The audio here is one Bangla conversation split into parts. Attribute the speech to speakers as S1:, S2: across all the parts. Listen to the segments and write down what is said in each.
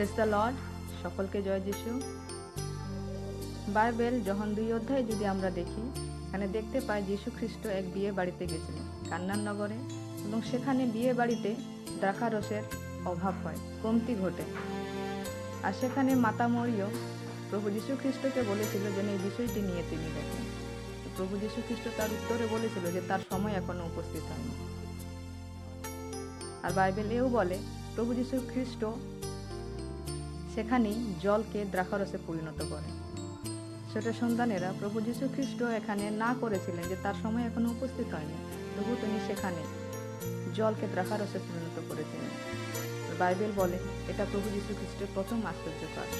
S1: প্রেস দ্য লর্ড সকলকে জয় যিশু। বাইবেল যখন দুই অধ্যায় যদি আমরা দেখি, এখানে দেখতে পাই যীশু খ্রিস্ট এক বিয়ে বাড়িতে গেছিলেন, কান্নান নগরে। এবং সেখানে বিয়ে বাড়িতে দ্রাক্ষারসের অভাব হয়, কমতি ঘটে। আর সেখানে মাতা মরিয় প্রভু যীশু খ্রিস্টকে বলেছিল যেন এই বিষয়টি নিয়ে তিনি দেখেন। প্রভু যীশু খ্রিস্ট তার উত্তরে বলেছিল যে, তার সময় এখনও উপস্থিত হয়নি। আর বাইবেল এও বলে, প্রভু যীশু খ্রিস্ট সেখানেই জলকে দ্রাক্ষারসে পরিণত করে। সেটা সন্তানেরা প্রভু যীশু খ্রিস্ট এখানে না করেছিলেন যে তার সময় এখনও উপস্থিত হয়নি। তবু তিনি সেখানে জলকে দ্রাক্ষারসে পরিণত করেছিলেন। বাইবেল বলে, এটা প্রভু যীশু খ্রিস্টের প্রথম আশ্চর্য কাজ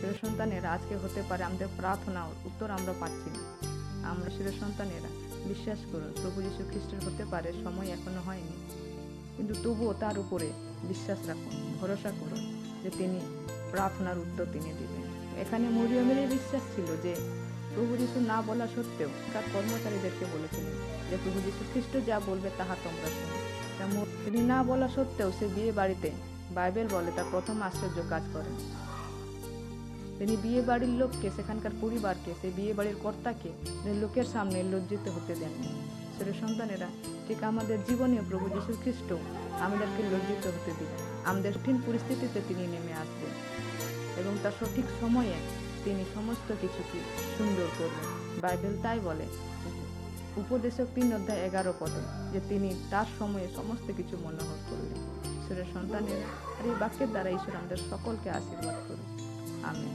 S1: সেটা সন্তানেরা আজকে হতে পারে আমাদের প্রার্থনার উত্তর আমরা পাচ্ছি না। আমরা সেটা সন্তানেরা, বিশ্বাস করুন, প্রভু যীশু খ্রিস্টের হতে পারে সময় এখনও হয়নি। কিন্তু তবুও তার উপরে বিশ্বাস রাখুন, ভরসা করুন। যে তিনি প্রার্থনার উত্তর তিনি দিবেন। এখানে মরিয়মেরই বিশ্বাস ছিল যে প্রভু যিশু না বলা সত্ত্বেও তার কর্মচারীদেরকে বলেছিলেন যে প্রভু যিশু খ্রিস্ট যা বলবে তাহা তোমরা শোনো। তিনি না বলা সত্ত্বেও সে বিয়ে বাড়িতে বাইবেল বলে তার প্রথম আশ্চর্য কাজ করেন। তিনি বিয়ে বাড়ির লোককে, সেখানকার পরিবারকে, সেই বিয়ে বাড়ির কর্তাকে লোকের সামনে লজ্জিত হতে দেননি। ছেলে সন্তানেরা, ঠিক আমাদের জীবনে প্রভু যীশু খ্রিস্ট আমাদেরকে লজ্জিত হতে দিবেন আমাদের কঠিন পরিস্থিতিতে তিনি নেমে আসবেন এবং তার সঠিক সময়ে তিনি সমস্ত কিছুকে সুন্দর করবেন। বাইবেল তাই বলে, উপদেশক তিন অধ্যায় এগারো পদে, যে তিনি তার সময়ে সমস্ত কিছু মনোহর করলেন ঈশ্বরের সন্তানেরা, আর এই বাক্যের দ্বারা ঈশ্বর আমাদের সকলকে আশীর্বাদ করুন আমেন।